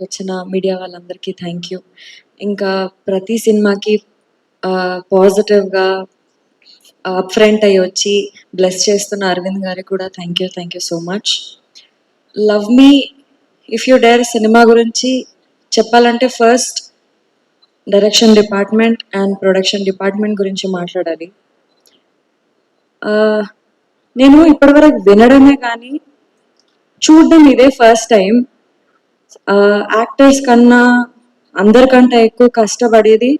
వచ్చిన మీడియా వాళ్ళందరికీ thank you ఇంకా ప్రతి సినిమాకి పాజిటివ్గా అప్ ఫ్రంట్ అయ్యి వచ్చి బ్లెస్ చేస్తున్న అరవింద్ గారికి కూడా thank you thank you so much Love Me If You Dare cinema గురించి చెప్పాలంటే first direction department and production department గురించి మాట్లాడాలి. నేను ఇప్పటివరకు వినడమే కానీ చూడడం ఇదే ఫస్ట్ టైం యాక్టర్స్ కన్నా అందరికంటే ఎక్కువ కష్టపడేది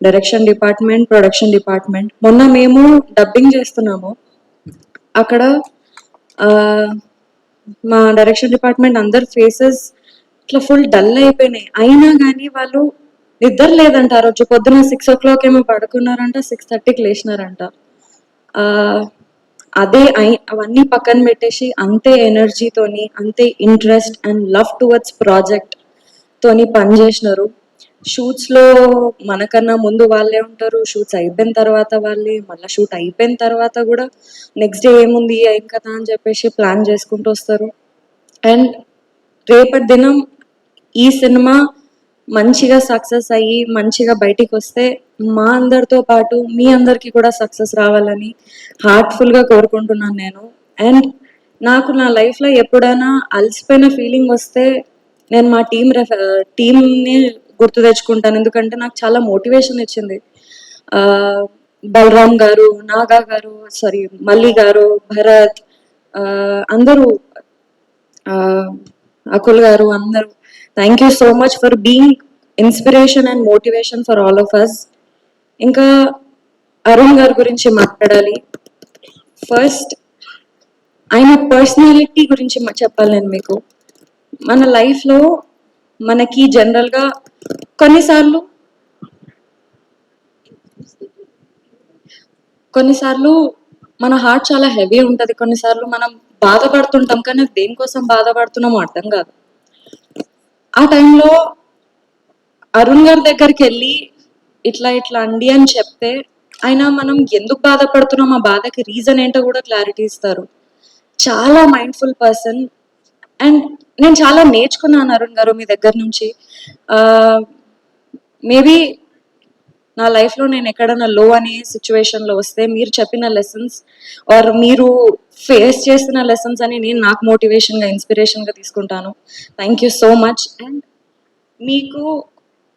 డైరెక్షన్ డిపార్ట్మెంట్ ప్రొడక్షన్ డిపార్ట్మెంట్ మొన్న మేము డబ్బింగ్ చేస్తున్నాము. అక్కడ మా డైరెక్షన్ డిపార్ట్మెంట్ అందరి ఫేసెస్ ఇట్లా ఫుల్ డల్ అయిపోయినాయి. అయినా కానీ వాళ్ళు నిద్ర లేదంట ఆ రోజు పొద్దున సిక్స్ ఓ క్లాక్ ఏమో పడుకున్నారంట సిక్స్ థర్టీకి లేచినారంట. అదే అవన్నీ పక్కన పెట్టేసి అంతే ఎనర్జీతోని అంతే interest and love towards project తోని పనిచేసినారు షూట్స్లో మనకన్నా ముందు వాళ్ళే ఉంటారు. షూట్స్ అయిపోయిన తర్వాత వాళ్ళే మళ్ళీ షూట్ అయిపోయిన తర్వాత కూడా నెక్స్ట్ డే ఏముంది ఏం కదా అని చెప్పేసి ప్లాన్ చేసుకుంటూ వస్తారు. అండ్ రేపటి దినం ఈ సినిమా మంచిగా సక్సెస్ అయ్యి మంచిగా బయటికి వస్తే మా అందరితో పాటు మీ అందరికీ కూడా సక్సెస్ రావాలని హార్ట్ఫుల్గా కోరుకుంటున్నాను నేను. అండ్ నాకు నా లైఫ్లో ఎప్పుడైనా అలసిపోయిన ఫీలింగ్ వస్తే నేను మా టీం టీంని గుర్తు తెచ్చుకుంటాను. ఎందుకంటే నాకు చాలా మోటివేషన్ ఇచ్చింది. బలరామ్ గారు నాగా గారు సారీ మల్లి గారు భరత్ అందరూ అకుల్ గారు అందరూ thank you so much for being inspiration and motivation for all of us ఇంకా అరుణ్ గారి గురించి మాట్లాడాలి. ఫస్ట్ ఆయన పర్సనాలిటీ గురించి చెప్పాలి నేను మీకు. మన లైఫ్లో మనకి జనరల్గా కొన్నిసార్లు కొన్నిసార్లు మన హార్ట్ చాలా హెవీ ఉంటుంది. కొన్నిసార్లు మనం బాధపడుతుంటాం కానీ దేనికోసం బాధపడుతున్నామో అర్థం కాదు. ఆ టైంలో అరుణ్ గారి దగ్గరికి వెళ్ళి ఇట్లా ఇట్లా అండి అని చెప్తే ఆయన మనం ఎందుకు బాధపడుతున్నాం? ఆ బాధకి రీజన్ ఏంటో కూడా క్లారిటీ ఇస్తారు. చాలా మైండ్ఫుల్ పర్సన్ అండ్ నేను చాలా నేర్చుకున్నాను అరుణ్ గారు మీ దగ్గర నుంచి. మేబీ నా లైఫ్లో నేను ఎక్కడైనా లో అనే సిచ్యువేషన్లో వస్తే మీరు చెప్పిన లెసన్స్ ఆర్ మీరు ఫేస్ చేస్తున్న లెసన్స్ అని నేను నాకు మోటివేషన్గా ఇన్స్పిరేషన్గా తీసుకుంటాను. Thank you so much and మీకు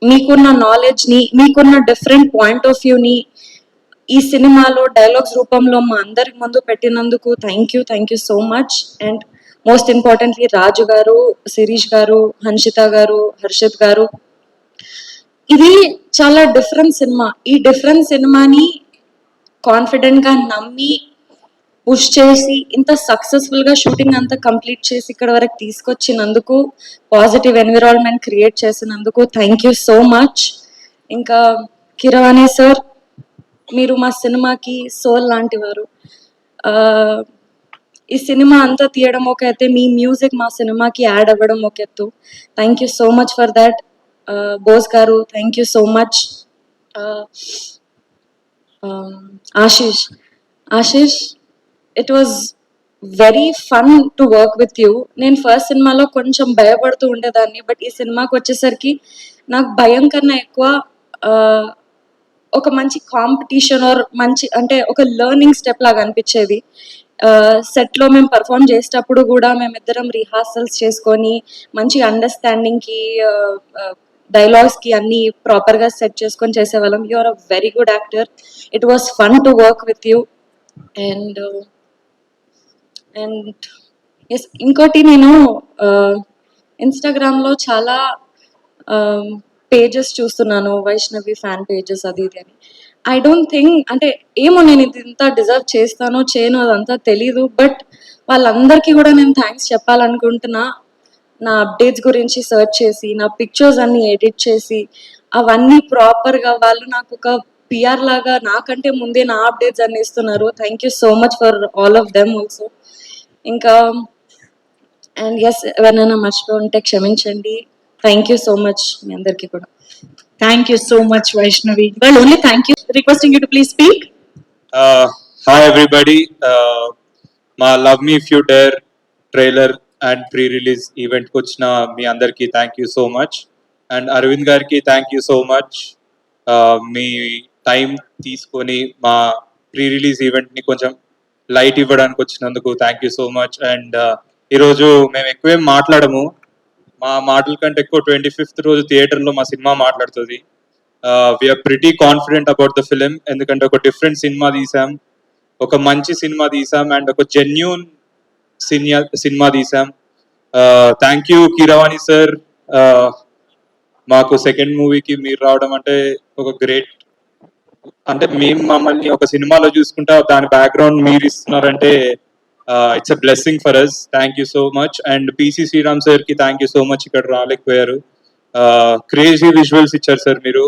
మీకున్న నాలెడ్జ్ని మీకున్న డిఫరెంట్ పాయింట్ ఆఫ్ వ్యూని ఈ సినిమాలో డైలాగ్స్ రూపంలో మా అందరికి ముందు పెట్టినందుకు thank you thank you so much and most importantly Raju గారు శిరీష్ గారు హన్షిత గారు హర్షిత్ గారు. ఇది చాలా డిఫరెంట్ సినిమా ఈ డిఫరెంట్ సినిమాని కాన్ఫిడెంట్గా నమ్మి పుష్ చేసి ఇంత సక్సెస్ఫుల్గా షూటింగ్ అంతా కంప్లీట్ చేసి ఇక్కడ వరకు తీసుకొచ్చినందుకు పాజిటివ్ ఎన్విరాన్మెంట్ క్రియేట్ చేసినందుకు థ్యాంక్ యూ సో మచ్ ఇంకా కిరవాణి సార్ మీరు మా సినిమాకి సోల్ లాంటి వారు ఈ సినిమా అంతా తీయడం ఒక అయితే మీ మ్యూజిక్ మా సినిమాకి యాడ్ అవ్వడం ఒక ఎత్తు thank you so much for that Bose గారు thank you so much Ashish Ashish it was very fun to work with you నేను ఫస్ట్ సినిమాలో కొంచెం భయపడుతూ ఉండేదాన్ని బట్ ఈ సినిమాకి వచ్చేసరికి నాకు భయం కన్నా ఎక్కువ ఒక మంచి కాంపిటీషన్ ఆర్ మంచి అంటే ఒక లెర్నింగ్ స్టెప్ లాగా అనిపించేది. సెట్లో మేము పర్ఫామ్ చేసేటప్పుడు కూడా మేమిద్దరం రిహార్సల్స్ చేసుకొని మంచి అండర్స్టాండింగ్కి డైలాగ్స్కి అన్ని ప్రాపర్గా సెట్ చేసుకొని చేసేవాళ్ళం. You are a very good actor it was fun to work with you and and yes ఇంకోటి నేను uh, ఇన్స్టాగ్రామ్లో చాలా um, పేజెస్ చూస్తున్నాను. వైష్ణవి ఫ్యాన్ పేజెస్ అది ఇది అని. ఐ డోంట్ థింక్ అంటే ఏమో నేను ఇది ఇంత డిజర్వ్ చేస్తానో చేయను అదంతా తెలీదు. బట్ వాళ్ళందరికీ కూడా నేను థ్యాంక్స్ చెప్పాలనుకుంటున్నా. నా అప్డేట్స్ గురించి సెర్చ్ చేసి నా పిక్చర్స్ అన్ని ఎడిట్ చేసి అవన్నీ ప్రాపర్గా వాళ్ళు నాకు ఒక పిఆర్ లాగా నాకంటే ముందే నా అప్డేట్స్ అన్ని ఇస్తున్నారు thank you so much for all of them also ఇంకా అండ్ ఎస్ ఎవరైనా మర్చిపోయి ఉంటే క్షమించండి థ్యాంక్ యూ సో మచ్ మీ అందరికీ కూడా so much, Vaishnavi. Well, only thank you. Requesting you to please speak. Uh, hi everybody. Uh, మా Love Me If You Dare trailer and pre release ఈవెంట్కి వచ్చిన మీ అందరికీ thank you so much and Aravind గారికి thank you so much మీ time తీసుకొని మా pre release ఈవెంట్ని కొంచెం లైట్ ఇవ్వడానికి వచ్చినందుకు thank you so much and ఈరోజు మేము ఎక్కువేం మాట్లాడము. మా మాటల కంటే ఎక్కువ ట్వంటీ ఫిఫ్త్ రోజు థియేటర్లో మా సినిమా మాట్లాడుతుంది. We're pretty confident about the film ఎందుకంటే ఒక డిఫరెంట్ సినిమా తీసాం. ఒక మంచి సినిమా తీసాం. అండ్ ఒక జెన్యున్ సినిమా సినిమా తీసాం. థ్యాంక్ యూ కీరవాణి సార్ మాకు సెకండ్ మూవీకి మీరు రావడం అంటే ఒక గ్రేట్ అంటే మేము మమ్మల్ని ఒక సినిమాలో చూసుకుంటా దాని బ్యాక్గ్రౌండ్ మీరు ఇస్తున్నారంటే it's a blessing for us thank you so much and PC Sreeram సార్కి థ్యాంక్ యూ సో మచ్ ఇక్కడ రాలేకపోయారు. క్రేజీ విజువల్స్ ఇచ్చారు సార్ మీరు.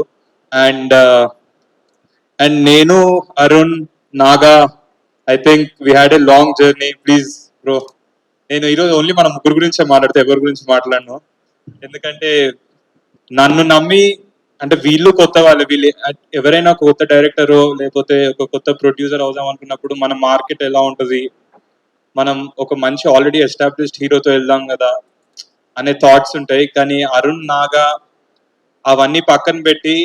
అండ్ అండ్ నేను Arun Naga I think we had a long journey please bro నేను ఈరోజు only మన ముగ్గురు గురించే మాట్లాడితే ఎవరి గురించి మాట్లాడను? ఎందుకంటే నన్ను నమ్మి అంటే వీళ్ళు కొత్త వాళ్ళు వీళ్ళు ఎవరైనా ఒక కొత్త డైరెక్టర్ లేకపోతే ఒక కొత్త ప్రొడ్యూసర్ అవుదాం అనుకున్నప్పుడు మన మార్కెట్ ఎలా ఉంటుంది? మనం ఒక మంచి ఆల్రెడీ ఎస్టాబ్లిష్డ్ హీరోతో వెళ్దాం కదా అనే థాట్స్ ఉంటాయి. కానీ అరుణ్ నాగా అవన్నీ పక్కన పెట్టి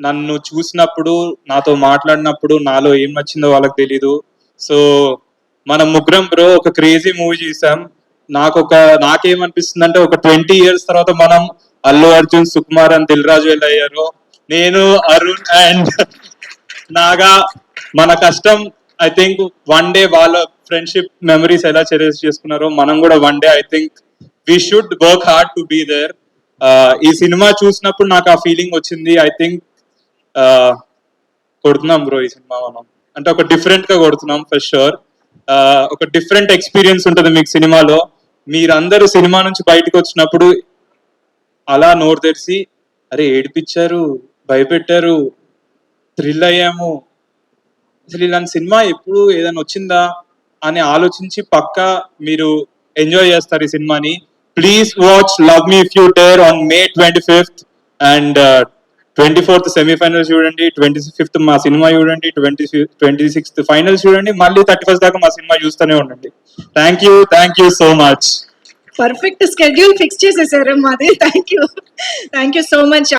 నన్ను చూసినప్పుడు నాతో మాట్లాడినప్పుడు నాలో ఏం నచ్చిందో వాళ్ళకి తెలీదు. సో మనం ముగ్గురం బ్రో ఒక క్రేజీ మూవీ చూసాం. నాకు ఒక నాకేమనిపిస్తుంది అంటే ఒక ట్వంటీ ఇయర్స్ తర్వాత మనం అల్లు అర్జున్ సుకుమార్ అని దిల్ రాజు అయ్యారు. నేను అరుణ్ అండ్ నాగా మన కష్టం ఐ థింక్ వన్ డే వాళ్ళ ఫ్రెండ్షిప్ మెమరీస్ ఎలా చెరేజ్ చేసుకున్నారో మనం కూడా one day I think we should work hard to be there ఈ సినిమా చూసినప్పుడు నాకు ఆ ఫీలింగ్ వచ్చింది. ఐ థింక్ కొడుతున్నాం బ్రో ఈ సినిమా మనం. అంటే ఒక డిఫరెంట్గా కొడుతున్నాం ఫర్ షూర్ ఒక డిఫరెంట్ ఎక్స్పీరియన్స్ ఉంటుంది మీకు సినిమాలో. మీరందరూ సినిమా నుంచి బయటకు వచ్చినప్పుడు అలా నోరు తెరిచి అరే ఏడిపించారు భయపెట్టారు థ్రిల్ అయ్యాము. అసలు ఇలాంటి సినిమా ఎప్పుడు ఏదైనా వచ్చిందా? అని ఆలోచించి పక్కా మీరు ఎంజాయ్ చేస్తారు ఈ సినిమాని. Please watch Love Me If You Dare on May twenty fifth and twenty fourth semifinal చూడండి ట్వంటీ ఫిఫ్త్ మా సినిమా చూడండి ట్వంటీ ట్వంటీ సిక్స్త్ ఫైనల్ చూడండి మళ్ళీ థర్టీ ఫస్ట్ దాకా మా సినిమా చూస్తూనే ఉండండి. Thank you thank you so much perfect schedule fix చేసేసారు మాది. Thank you thank you so much